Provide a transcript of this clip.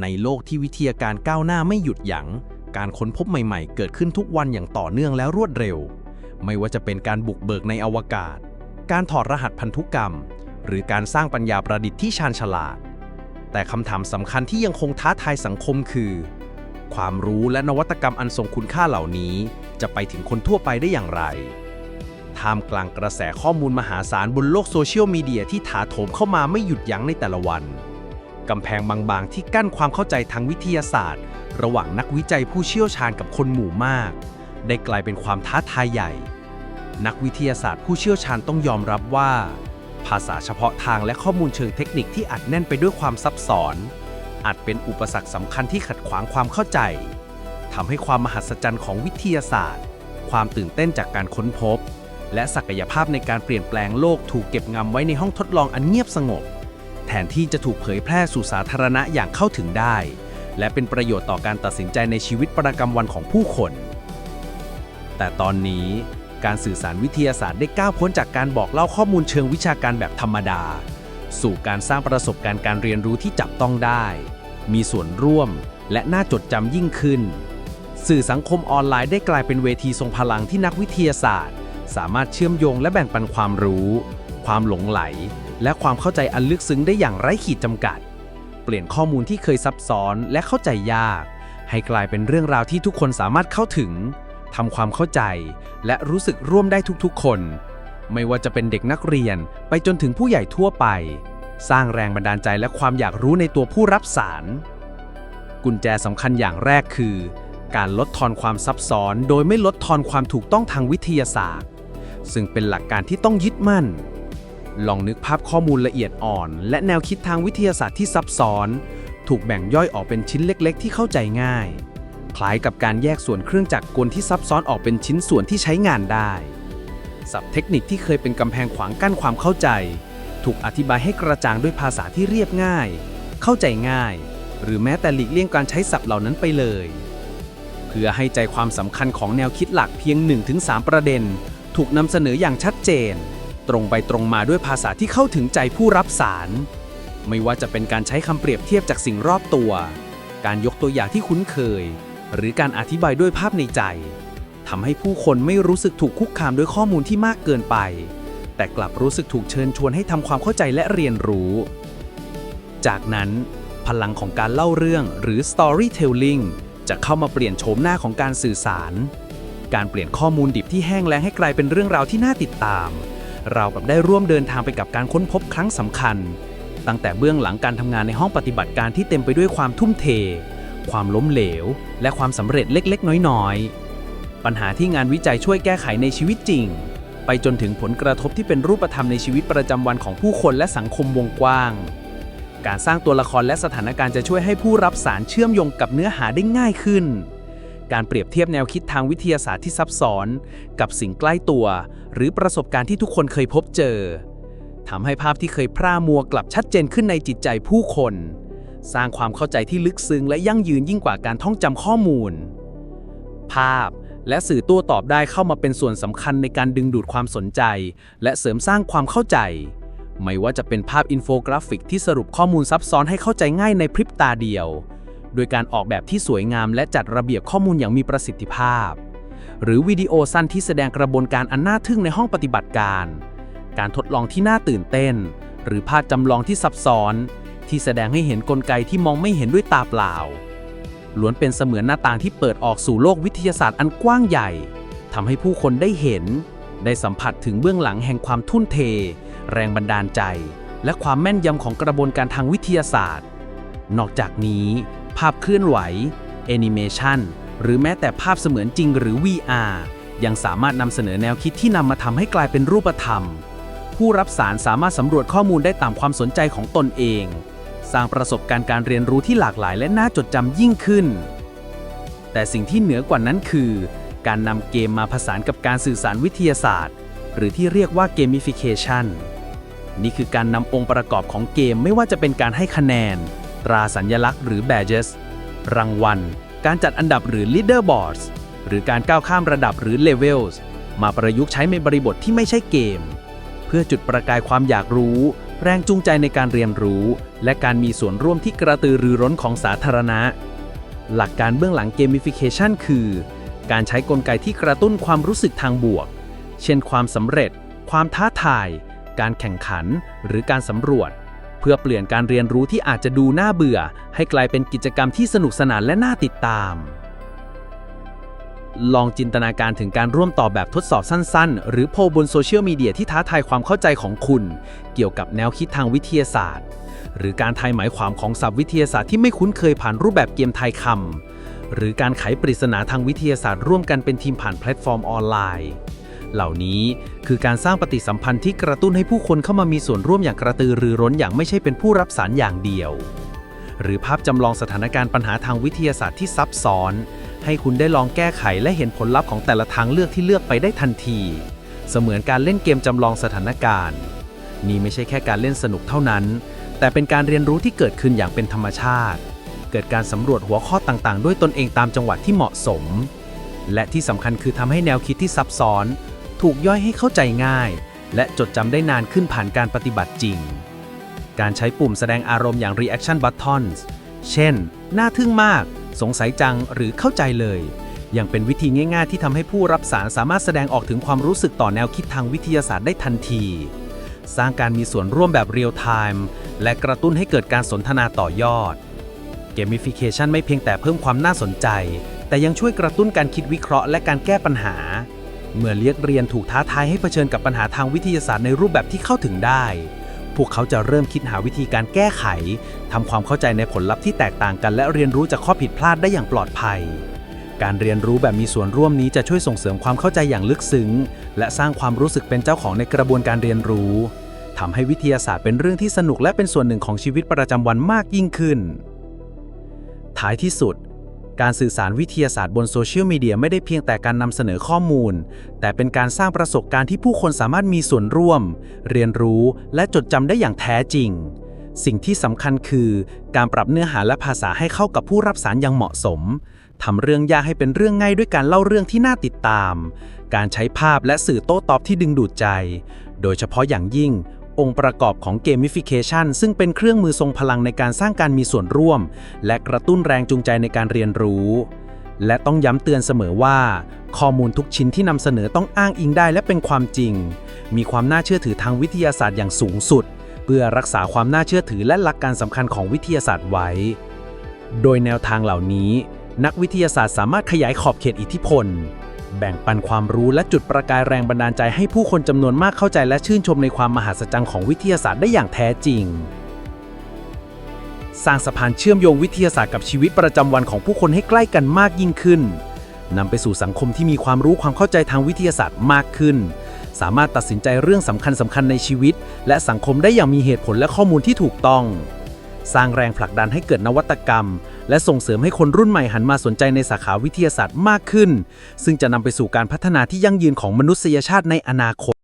ในโลกที่วิทยาการก้าวหน้าไม่หยุดหยัง่งการค้นพบใหม่ๆ เกิดขึ้นทุกวันอย่างต่อเนื่องและรวดเร็ว ไม่ว่าจะเป็นการบุกเบิกในอวกาศ การถอดรหัสพันธุกรรม หรือการสร้างปัญญาประดิษฐ์ที่ชาญฉลาด แต่คำถามสำคัญที่ยังคงท้าทายสังคมคือ ความรู้และนวัตกรรมอันทรงคุณค่าเหล่านี้ จะไปถึงคนทั่วไปได้อย่างไรท่ามกลางกระแสข้อมูลมหาศาลบนโลกโซเชียลมีเดียที่ถาโถมเข้ามาไม่หยุดยั้งในแต่ละวัน กำแพงบางๆ ที่กั้นความเข้าใจทางวิทยาศาสตร์ ระหว่างนักวิจัยผู้เชี่ยวชาญกับคนหมู่มาก ได้กลายเป็นความท้าทายใหญ่ นักวิทยาศาสตร์ผู้เชี่ยวชาญต้องยอมรับว่า ภาษาเฉพาะทางและข้อมูลเชิงเทคนิคที่อัดแน่นไปด้วยความซับซ้อน อาจเป็นอุปสรรคสำคัญที่ขัดขวางความเข้าใจทำให้ความมหัศจรรย์ของวิทยาศาสตร์ ความตื่นเต้นจากการค้นพบ และศักยภาพในการเปลี่ยนแปลงโลกถูกเก็บงำไว้ในห้องทดลองอันเงียบสงบ แทนที่จะถูกเผยแพร่สู่สาธารณะอย่างเข้าถึงได้ และเป็นประโยชน์ต่อการตัดสินใจในชีวิตประจำวันของผู้คน แต่ตอนนี้การสื่อสารวิทยาศาสตร์ได้ก้าวพ้นจากการบอกเล่าข้อมูลเชิงวิชาการแบบธรรมดา สู่การสร้างประสบการณ์การเรียนรู้ที่จับต้องได้ มีส่วนร่วมและน่าจดจำยิ่งขึ้น สื่อสังคมออนไลน์ได้กลายเป็นเวทีทรงพลังที่นักวิทยาศาสตร์ สามารถเชื่อมโยงและแบ่งปันความรู้ ความหลงไหล และความเข้าใจอันลึกซึ้งได้อย่างไร้ขีดจำกัด เปลี่ยนข้อมูลที่เคยซับซ้อนและเข้าใจยาก ให้กลายเป็นเรื่องราวที่ทุกคนสามารถเข้าถึงทำความเข้าใจ และรู้สึกร่วมได้ทุกๆ คน ไม่ว่าจะเป็นเด็กนักเรียนไปจนถึงผู้ใหญ่ทั่วไป สร้างแรงบันดาลใจและความอยากรู้ในตัวผู้รับสาร กุญแจสำคัญอย่างแรกคือ การลดทอนความซับซ้อน โดยไม่ลดทอนความถูกต้องทางวิทยาศาสตร์ ซึ่งเป็นหลักการที่ต้องยึดมั่น ลองนึกภาพข้อมูลละเอียดอ่อน และแนวคิดทางวิทยาศาสตร์ที่ซับซ้อน ถูกแบ่งย่อยออกเป็นชิ้นเล็กๆ ที่เข้าใจง่าย คล้ายกับการแยกส่วนเครื่องจักรกลที่ซับซ้อนออกเป็นชิ้นส่วนที่ใช้งานได้ศัพท์เทคนิคที่เคยเป็นกำแพงขวางกั้นความเข้าใจ ถูกอธิบายให้กระจ่างด้วยภาษาที่เรียบง่าย เข้าใจง่าย หรือแม้แต่หลีกเลี่ยงการใช้ศัพท์เหล่านั้นไปเลย เพื่อให้ใจความสำคัญของแนวคิดหลักเพียง 1-3 ประเด็น ถูกนำเสนออย่างชัดเจน ตรงไปตรงมาด้วยภาษาที่เข้าถึงใจผู้รับสาร ไม่ว่าจะเป็นการใช้คำเปรียบเทียบจากสิ่งรอบตัว การยกตัวอย่างที่คุ้นเคย หรือการอธิบายด้วยภาพในใจทำให้ผู้คนไม่รู้สึกถูกคุกคามด้วยข้อมูลที่มากเกินไป แต่กลับรู้สึกถูกเชิญชวนให้ทำความเข้าใจและเรียนรู้ จากนั้น พลังของการเล่าเรื่องหรือ storytelling จะเข้ามาเปลี่ยนโฉมหน้าของการสื่อสาร การเปลี่ยนข้อมูลดิบที่แห้งแล้งให้กลายเป็นเรื่องราวที่น่าติดตาม เรากับได้ร่วมเดินทางไปกับการค้นพบครั้งสำคัญ ตั้งแต่เบื้องหลังการทำงานในห้องปฏิบัติการที่เต็มไปด้วยความทุ่มเท ความล้มเหลว และความสำเร็จเล็กๆ น้อยๆ ปัญหาที่งานวิจัยช่วยแก้ไขในชีวิตจริง ไปจนถึงผลกระทบที่เป็นรูปธรรมในชีวิตประจำวันของผู้คนและสังคมวงกว้าง การสร้างตัวละครและสถานการณ์จะช่วยให้ผู้รับสารเชื่อมโยงกับเนื้อหาได้ง่ายขึ้น การเปรียบเทียบแนวคิดทางวิทยาศาสตร์ที่ซับซ้อน กับสิ่งใกล้ตัว หรือประสบการณ์ที่ทุกคนเคยพบเจอทำให้ภาพที่เคยพร่ามัวกลับชัดเจนขึ้นในจิตใจผู้คน สร้างความเข้าใจที่ลึกซึ้งและยั่งยืนยิ่งกว่าการท่องจำข้อมูล ภาพและสื่อตัวตอบได้เข้ามาเป็นส่วนสำคัญในการดึงดูดความสนใจ และเสริมสร้างความเข้าใจ ไม่ว่าจะเป็นภาพอินโฟกราฟิกที่สรุปข้อมูลซับซ้อนให้เข้าใจง่ายในพริบตาเดียว โดยการออกแบบที่สวยงามและจัดระเบียบข้อมูลอย่างมีประสิทธิภาพ หรือวิดีโอสั้นที่แสดงกระบวนการอันน่าทึ่งในห้องปฏิบัติการ การทดลองที่น่าตื่นเต้น หรือภาพจำลองที่ซับซ้อน ที่แสดงให้เห็นกลไกที่มองไม่เห็นด้วยตาเปล่า ล้วนเป็นเสมือนหน้าต่างที่เปิดออกสู่โลกวิทยาศาสตร์อันกว้างใหญ่ทำให้ผู้คนได้เห็น ได้สัมผัสถึงเบื้องหลังแห่งความทุ่นเท แรงบันดาลใจ และความแม่นยำของกระบวนการทางวิทยาศาสตร์ นอกจากนี้ ภาพเคลื่อนไหวแอนิเมชันหรือแม้แต่ภาพเสมือนจริงหรือ VR ยังสามารถนำเสนอแนวคิดที่นำมาทำให้กลายเป็นรูปธรรม ผู้รับสารสามารถสำรวจข้อมูลได้ตามความสนใจของตนเอง สร้างประสบการณ์การเรียนรู้ที่หลากหลายและน่าจดจำยิ่งขึ้น แต่สิ่งที่เหนือกว่านั้นคือ การนำเกมมาผสานกับการสื่อสารวิทยาศาสตร์ หรือที่เรียกว่า gamification นี่คือการนำองค์ประกอบของเกมไม่ว่าจะเป็นการให้คะแนน ตราสัญญลักษณ์หรือ badges รางวัล การจัดอันดับหรือ leaderboards หรือการก้าวข้ามระดับหรือ levels มาประยุกต์ใช้ในบริบทที่ไม่ใช่เกม เพื่อจุดประกายความอยากรู้ แรงจูงใจในการเรียนรู้ และการมีส่วนร่วมที่กระตือรือร้นของสาธารณะ หลักการเบื้องหลังเกมฟิเคชันคือ การใช้กลไกที่กระตุ้นความรู้สึกทางบวก เช่นความสำเร็จ ความท้าทาย การแข่งขัน หรือการสำรวจ เพื่อเปลี่ยนการเรียนรู้ที่อาจจะดูน่าเบื่อ ให้กลายเป็นกิจกรรมที่สนุกสนานและน่าติดตาม ลองจินตนาการถึงการร่วมต่อบแบบทดสอบสั้นๆ หรือโพลบนโซเชียลมีเดียที่ท้าทายความเข้าใจของคุณ เกี่ยวกับแนวคิดทางวิทยาศาสตร์ หรือการทายหมายความของศัพท์วิทยาศาสตร์ที่ไม่คุ้นเคยผ่านรูปแบบเกมทายคำหรือการไขปริศนาทางวิทยาศาสตร์ร่วมกันเป็นทีมผ่านแพลตฟอร์มออนไลน์ เหล่านี้คือการสร้างปฏิสัมพันธ์ที่กระตุ้นให้ผู้คนเข้ามามีส่วนร่วมอย่างกระตือรือร้นอย่างไม่ใช่เป็นผู้รับสารอย่างเดียว หรือภาพจำลองสถานการณ์ปัญหาทางวิทยาศาสตร์ที่ซับซ้อน ให้คุณได้ลองแก้ไขและเห็นผลลัพธ์ของแต่ละทางเลือกที่เลือกไปได้ทันที เสมือนการเล่นเกมจำลองสถานการณ์ นี่ไม่ใช่แค่การเล่นสนุกเท่านั้น แต่เป็นการเรียนรู้ที่เกิดขึ้นอย่างเป็นธรรมชาติ เกิดการสำรวจหัวข้อต่างๆ ด้วยตนเองตามจังหวะที่เหมาะสมและที่สำคัญคือทำให้แนวคิดที่ซับซ้อน ถูกย่อยให้เข้าใจง่าย และจดจำได้นานขึ้นผ่านการปฏิบัติจริง การใช้ปุ่มแสดงอารมณ์อย่าง reaction buttons เช่น น่าทึ่งมาก สงสัยจัง หรือเข้าใจเลย ยังเป็นวิธีง่าย ๆ ที่ทำให้ผู้รับสารสามารถแสดงออกถึงความรู้สึกต่อแนวคิดทางวิทยาศาสตร์ได้ทันที สร้างการมีส่วนร่วมแบบเรียลไทม์และกระตุ้นให้เกิดการสนทนาต่อยอด Gamification ไม่เพียงแต่เพิ่มความน่าสนใจ แต่ยังช่วยกระตุ้นการคิดวิเคราะห์และการแก้ปัญหา เมื่อเลียกเรียนถูกท้าทายให้เผชิญกับปัญหาทางวิทยาศาสตร์ในรูปแบบที่เข้าถึงได้ พวกเขาจะเริ่มคิดหาวิธีการแก้ไขทำความเข้าใจในผลลัพธ์ที่แตกต่างกัน และเรียนรู้จากข้อผิดพลาดได้อย่างปลอดภัย การเรียนรู้แบบมีส่วนร่วมนี้จะช่วยส่งเสริมความเข้าใจอย่างลึกซึ้ง และสร้างความรู้สึกเป็นเจ้าของในกระบวนการเรียนรู้ทำให้วิทยาศาสตร์เป็นเรื่องที่สนุกและเป็นส่วนหนึ่งของชีวิตประจำวันมากยิ่งขึ้น ท้ายที่สุด การสื่อสารวิทยาศาสตร์บนโซเชียลมีเดียไม่ได้เพียงแต่การนำเสนอข้อมูล แต่เป็นการสร้างประสบการณ์ที่ผู้คนสามารถมีส่วนร่วม เรียนรู้และจดจำได้อย่างแท้จริง สิ่งที่สำคัญคือ การปรับเนื้อหาและภาษาให้เข้ากับผู้รับสารอย่างเหมาะสมทำเรื่องยากให้เป็นเรื่องง่ายด้วยการเล่าเรื่องที่น่าติดตาม การใช้ภาพและสื่อโต้ตอบที่ดึงดูดใจ โดยเฉพาะอย่างยิ่ง องค์ประกอบของเกม i ฟิเคชันซึ่งเป็นเครื่องมือทรงพลังในการสร้างการมีส่วนร่วม และกระตุ้นแรงจูงใจในการเรียนรู้ และต้องย้ำเตือนเสมอว่า ข้อมูลทุกชิ้นที่นำเสนอต้องอ้างอิงได้และเป็นความจริง มีความน่าเชื่อถือทางวิทยาศาสตร์อย่างสูงสุด เพื่อรักษาความน่าเชื่อถือและหลักการสำคัญของวิทยาศาสตร์ไว้ โดยแนวทางเหล่านี้ นักวิทยาศาสตร์สามารถขยายขอบเขตอิทธิพล แบ่งปันความรู้และจุดประกายแรงบันดาลใจให้ผู้คนจำนวนมากเข้าใจและชื่นชมในความมหัศจรรย์ของวิทยาศาสตร์ได้อย่างแท้จริง สร้างสะพานเชื่อมโยงวิทยาศาสตร์กับชีวิตประจำวันของผู้คนให้ใกล้กันมากยิ่งขึ้นนำไปสู่สังคมที่มีความรู้ความเข้าใจทางวิทยาศาสตร์มากขึ้น สามารถตัดสินใจเรื่องสำคัญสำคัญในชีวิต และสังคมได้อย่างมีเหตุผลและข้อมูลที่ถูกต้อง สร้างแรงผลักดันให้เกิดนวัตกรรม และส่งเสริมให้คนรุ่นใหม่หันมาสนใจในสาขาวิทยาศาสตร์มากขึ้น ซึ่งจะนำไปสู่การพัฒนาที่ยั่งยืนของมนุษยชาติในอนาคต